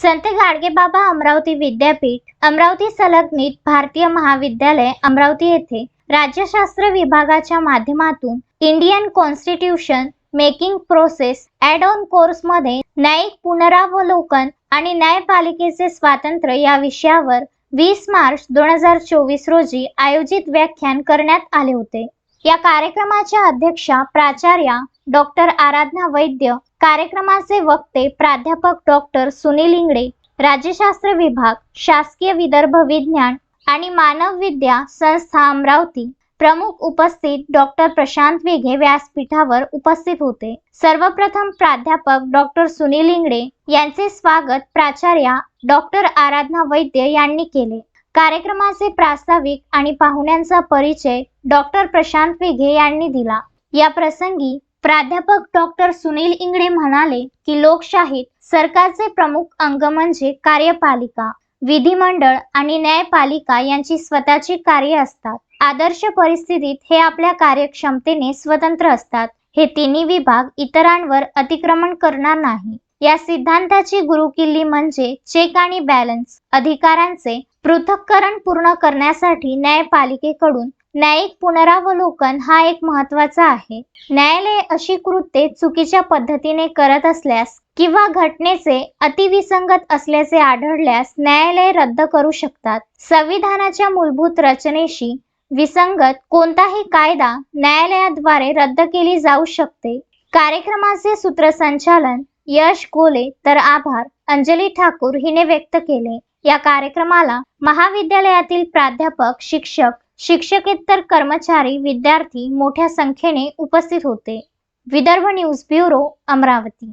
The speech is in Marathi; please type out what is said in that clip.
संत गाडगेबाबा अमरावती विद्यापीठ अमरावती संलग्नित भारतीय महाविद्यालय अमरावती येथे राज्यशास्त्र विभागाच्या माध्यमातून Indian constitution making process add on कोर्समध्ये न्यायिक पुनरावलोकन आणि न्यायपालिकेचे स्वातंत्र्य या विषयावर वीस मार्च दोन हजार चोवीस रोजी आयोजित व्याख्यान करण्यात आले होते. या कार्यक्रमाच्या अध्यक्षा प्राचार्या डॉक्टर आराधना वैद्य कार्यक्रमाचे वक्ते प्राध्यापक डॉक्टर सुनील इंगडे राज्यशास्त्र विभाग शासकीय विदर्भ विज्ञान आणि मानव विद्या संस्था अमरावती. प्रमुख उपस्थित डॉक्टर प्रशांत वेघे व्यासपीठावर उपस्थित होते. सर्वप्रथम प्राध्यापक डॉक्टर सुनील इंगडे यांचे स्वागत प्राचार्या डॉक्टर आराधना वैद्य यांनी केले. कार्यक्रमाचे प्रास्ताविक आणि पाहुण्यांचा परिचय डॉक्टर प्रशांत वेघे यांनी दिला. या प्रसंगी प्राध्यापक डॉक्टर सुनील इंगडे म्हणाले की लोकशाहीत सरकारचे प्रमुख अंग म्हणजे कार्यपालिका विधिमंडळ आणि न्यायपालिका यांची स्वतःची कार्य असतात. आदर्श परिस्थितीत हे आपल्या कार्यक्षमतेने स्वतंत्र असतात. हे तिन्ही विभाग इतरांवर अतिक्रमण करणार नाही. या सिद्धांताची गुरुकिल्ली म्हणजे चेक आणि बॅलन्स अधिकारांचे पृथक्करण पूर्ण करण्यासाठी न्यायपालिकेकडून न्यायिक पुनरावलोकन हा एक महत्त्वाचा आहे. न्यायालय अशी कृत्ये चुकीच्या पद्धतीने करत असल्यास किंवा घटनेचे अतिविसंगत असल्याचे आढळल्यास न्यायालय रद्द करू शकतात. संविधानाच्या मूलभूत रचनेशी विसंगत कोणताही कायदा न्यायालयाद्वारे रद्द केली जाऊ शकते. कार्यक्रमाचे सूत्रसंचालन यश गोले तर आभार. अंजली ठाकूर हिने व्यक्त केले. या कार्यक्रमाला महाविद्यालयातील प्राध्यापक शिक्षक शिक्षकेतर कर्मचारी विद्यार्थी मोठ्या संख्येने उपस्थित होते. Vidarbha news bureau Amravati.